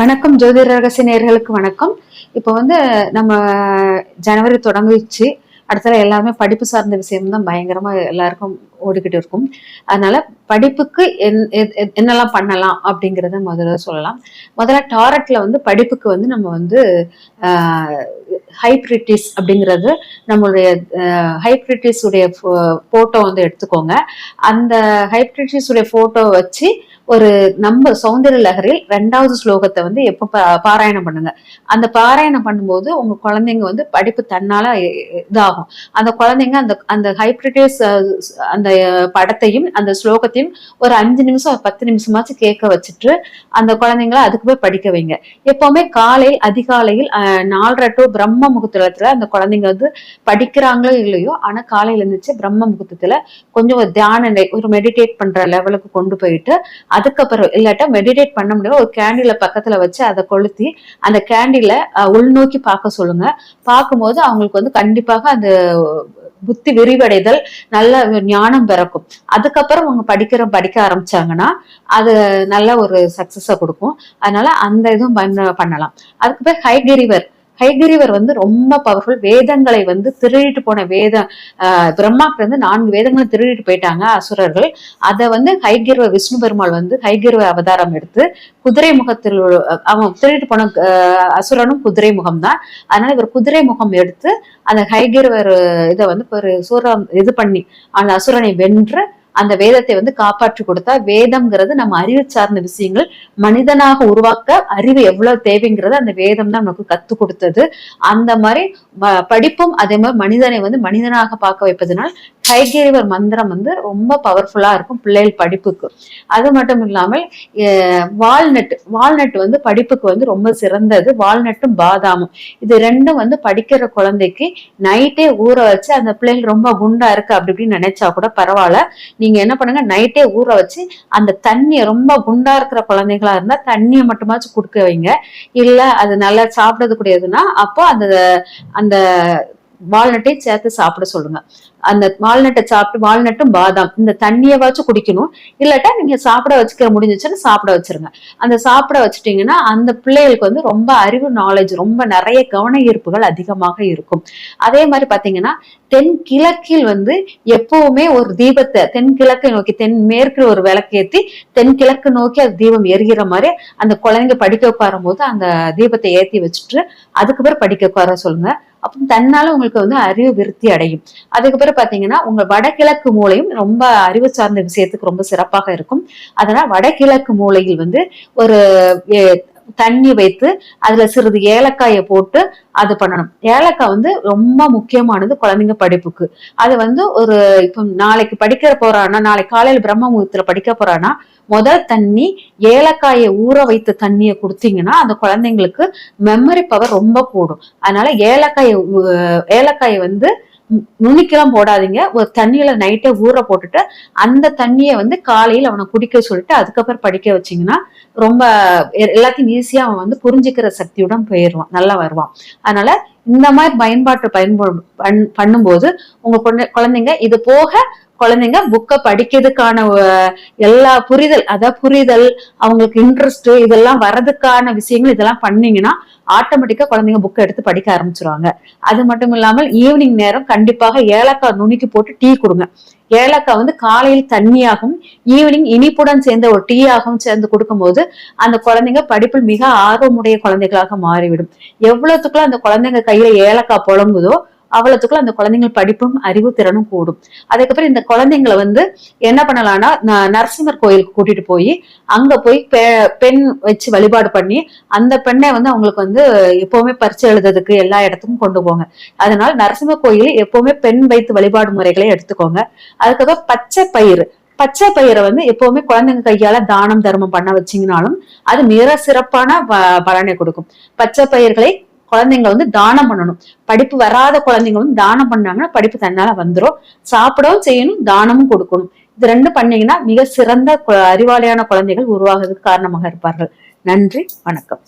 வணக்கம் ஜோதிட ரகசிய நேர்களுக்கு வணக்கம். இப்போ வந்து நம்ம ஜனவரி தொடங்கிச்சு. அடுத்தது எல்லாமே படிப்பு சார்ந்த விஷயம் தான் பயங்கரமா எல்லாருக்கும் ஓடிக்கிட்டு இருக்கும். அதனால படிப்புக்கு எத்- என்னெல்லாம் பண்ணலாம் அப்படிங்கிறத முதல்ல சொல்லலாம். முதல்ல டாரட்ல வந்து படிப்புக்கு வந்து நம்ம வந்து ஹைப்ரிட்டிஸ் அப்படிங்கிறது நம்மளுடைய ஹைப்ரிட்டிஸ் உடைய போட்டோ வந்து எடுத்துக்கோங்க. அந்த ஹைப்ரிட்டிஸ் உடைய போட்டோ வச்சு ஒரு நம்ம சௌந்தர லகரில் ரெண்டாவது ஸ்லோகத்தை வந்து எப்போ பா- பாராயணம் பண்ணுங்க. அந்த பாராயணம் பண்ணும்போது உங்க குழந்தைங்க வந்து படிப்பு தன்னால இதாகும். அந்த குழந்தைங்க அந்த அந்த ஹைப்ரிட்டிஸ் அந்த படத்தையும் அந்த ஸ்லோகத்தையும் ஒரு அஞ்சு நிமிஷம் பத்து நிமிஷமாச்சும் கேட்க வச்சுட்டு அந்த குழந்தைங்கள அதுக்கு போய் படிக்க வைங்க. எப்பவுமே காலையில் அதிகாலையில் நாலரை டு பிரம்ம முகூர்த்தத்துல அந்த குழந்தைங்க வந்து படிக்கிறாங்களோ இல்லையோ ஆனா காலையில இருந்துச்சு பிரம்ம முகூர்த்தத்துல கொஞ்சம் ஒரு தியான நிலை ஒரு மெடிடேட் பண்ற லெவலுக்கு கொண்டு போயிட்டு அதுக்கப்புறம் இல்லாட்டா மெடிடேட் பண்ண முடியாது ஒரு கேண்டில பக்கத்துல வச்சு அதை கொளுத்தி அந்த கேண்டில உள்நோக்கி பார்க்க சொல்லுங்க. பார்க்கும்போது அவங்களுக்கு வந்து கண்டிப்பாக அந்த புத்தி விரிவடைதல் நல்ல ஞானம் பிறக்கும். அதுக்கப்புறம் அவங்க படிக்கிற படிக்க ஆரம்பிச்சாங்கன்னா அது நல்ல ஒரு சக்சஸை கொடுக்கும். அதனால அந்த இதுவும் பண்ணலாம். அதுக்கு பேர் ஹைகிரிவர் ஹைகிரிவர் வந்து ரொம்ப பவர்ஃபுல் வேதங்களை வந்து திருடிட்டு போன வேத ஆஹ் பிரம்மாக்கு வந்து நான்கு வேதங்களை திருடிட்டு போயிட்டாங்க அசுரர்கள். அதை வந்து ஹைகிர்வ விஷ்ணு பெருமாள் வந்து ஹைகிர்வ அவதாரம் எடுத்து குதிரை முகத்தில் அவன் திருடிட்டு போன அசுரனும் குதிரை முகம் தான் அதனால இவர் குதிரை முகம் எடுத்து அந்த ஹைகிர்வர் இதை வந்து ஒரு சூரம் இது பண்ணி அந்த அசுரனை வென்று அந்த வேதத்தை வந்து காப்பாற்றி கொடுத்தா வேதம்ங்கிறது நம்ம அறிவு சார்ந்த விஷயங்கள் மனிதனாக உருவாக்க அறிவு எவ்வளவு தேவைங்கிறது அந்த வேதம் தான் நமக்கு கத்து கொடுத்தது. அந்த மாதிரி படிப்பும் அதே மாதிரி மனிதனை வந்து மனிதனாக பார்க்க வைப்பதனால் கைகேவர் மந்திரம் வந்து ரொம்ப பவர்ஃபுல்லா இருக்கும் பிள்ளைகள் படிப்புக்கு. அது மட்டும் இல்லாமல் வால்நட் வால்நட் வந்து படிப்புக்கு வந்து ரொம்ப சிறந்தது. வால்நட்டும் பாதாமும். இது ரெண்டும் வந்து படிக்கிற குழந்தைக்கு நைட்டே ஊற வச்சு அந்த பிள்ளைகள் ரொம்ப குண்டா இருக்கு அப்படி இப்படின்னு நினைச்சா கூட பரவாயில்ல. நீங்க என்ன பண்ணுங்க நைட்டே ஊற வச்சு அந்த தண்ணியை ரொம்ப குண்டா இருக்கிற குழந்தைகளா இருந்தா தண்ணியை மட்டுமாச்சும் கொடுக்க வைங்க. இல்ல அது நல்லா சாப்பிடறது கூடியதுன்னா அப்போ அந்த அந்த வால்நட்டையும் சேர்த்து சாப்பிட சொல்லுங்க. அந்த வால்நட்டை சாப்பிட்டு வால்நட்டும் பாதாம். இந்த தண்ணியவாச்சும் குடிக்கணும். இல்லாட்டா நீங்க சாப்பிட வச்சுக்க முடிஞ்சிச்சுன்னா சாப்பிட வச்சிருங்க. அந்த சாப்பிட வச்சுட்டீங்கன்னா அந்த பிள்ளைகளுக்கு வந்து ரொம்ப அறிவு நாலேஜ் ரொம்ப நிறைய கவன ஈர்ப்புகள் அதிகமாக இருக்கும். அதே மாதிரி பாத்தீங்கன்னா தென் கிழக்கில் வந்து எப்பவுமே ஒரு தீபத்தை தென்கிழக்கை நோக்கி தென் மேற்கில் ஒரு விளக்கேத்தி தென்கிழக்கு நோக்கி அது தீபம் எரிகிற மாதிரி அந்த குழந்தைங்க படிக்க உட்காரும் போது அந்த தீபத்தை ஏத்தி வச்சுட்டு அதுக்கப்புறம் படிக்க உட்கார சொல்லுங்க. அப்போ தன்னால உங்களுக்கு வந்து அறிவு விருத்தி அடையும். அதுக்கப்புறம் பார்த்தீங்கன்னா பாத்தீங்கன்னா உங்க வடகிழக்கு மூலையும் ரொம்ப அறிவு சார்ந்த விஷயத்துக்கு ரொம்ப சிறப்பாக இருக்கும். அதனால வடகிழக்கு மூலையில் வந்து ஒரு தண்ணி வைத்து அதுல சிறிது ஏலக்காயை போட்டு அது பண்ணணும். ஏலக்காய் வந்து ரொம்ப முக்கியமானது குழந்தைங்க படிப்புக்கு. அது வந்து ஒரு இப்போ நாளைக்கு படிக்க போறான்னா நாளைக்கு காலையில பிரம்ம முகூர்த்தத்துல படிக்க போறான்னா முதல் தண்ணி ஏலக்காயை ஊற வைத்த தண்ணியை கொடுத்தீங்கன்னா அந்த குழந்தைங்களுக்கு மெமரி பவர் ரொம்ப கூடும். அதனால ஏலக்காயை ஏலக்காயை வந்து நுணுக்கெல்லாம் போடாதீங்க. ஒரு தண்ணியில நைட்டே ஊற போட்டுட்டு அந்த தண்ணியை வந்து காலையில் அவனை குடிக்க சொல்லிட்டு அதுக்கப்புறம் படிக்க வச்சீங்கன்னா ரொம்ப எல்லாத்தையும் ஈஸியா அவன் வந்து புரிஞ்சுக்கிற சக்தியுடன் போயிடுவான். நல்லா வருவான். அதனால இந்த மாதிரி பயன்பாட்டு பயன்ப பண்- பண்ணும்போது உங்க குழந்தைங்க இது போக குழந்தைங்க புக்கை படிக்கிறதுக்கான எல்லா புரிதல் அதாவது புரிதல் அவங்களுக்கு இன்ட்ரெஸ்ட் இதெல்லாம் வரதுக்கான விஷயங்கள் இதெல்லாம் பண்ணீங்கன்னா ஆட்டோமேட்டிக்கா குழந்தைங்க புக்கை எடுத்து படிக்க ஆரம்பிச்சிருவாங்க. அது மட்டும் இல்லாமல் ஈவினிங் நேரம் கண்டிப்பாக ஏலக்காய் நுணுக்கி போட்டு டீ கொடுங்க. ஏலக்காய் வந்து காலையில் தண்ணியாகவும் ஈவினிங் இனிப்புடன் சேர்ந்த ஒரு டீயாகவும் சேர்ந்து கொடுக்கும்போது அந்த குழந்தைங்க படிப்பில் மிக ஆர்வமுடைய குழந்தைகளாக மாறிவிடும். எவ்வளவுத்துக்குள்ள அந்த குழந்தைங்க கையில ஏலக்காய் புழங்குதோ அவ்வளவுக்குள்ள அந்த குழந்தைங்க படிப்பும் அறிவு திறனும் கூடும். அதுக்கப்புறம் இந்த குழந்தைங்களை வந்து என்ன பண்ணலாம்னா நரசிம்மர் கோயிலுக்கு கூட்டிட்டு போய் அங்க போய் பெ- பெண் வச்சு வழிபாடு பண்ணி அந்த பெண்ணை வந்து அவங்களுக்கு வந்து எப்பவுமே பரிச்சை எழுதுறதுக்கு எல்லா இடத்துக்கும் கொண்டு போங்க. அதனால நரசிம்ம கோயில் எப்பவுமே பெண் வைத்து வழிபாடு முறைகளை எடுத்துக்கோங்க. அதுக்கப்புறம் பச்சை பயிறு. பச்சை பயிரை வந்து எப்பவுமே குழந்தைங்க கையால தானம் தர்மம் பண்ண வச்சீங்கனாலும் அது மிக சிறப்பான ப- பலனை கொடுக்கும். பச்சை பயிர்களை குழந்தைங்க வந்து தானம் பண்ணணும். படிப்பு வராத குழந்தைங்க வந்து தானம் பண்ணாங்கன்னா படிப்பு தன்னால வந்துடும் சாப்பிடவும் செய்யணும் தானமும் கொடுக்கணும். இது ரெண்டும் பண்ணீங்கன்னா மிக சிறந்த அறிவாளியான குழந்தைகள் உருவாகிறதுக்கு காரணமாக இருப்பார்கள். நன்றி வணக்கம்.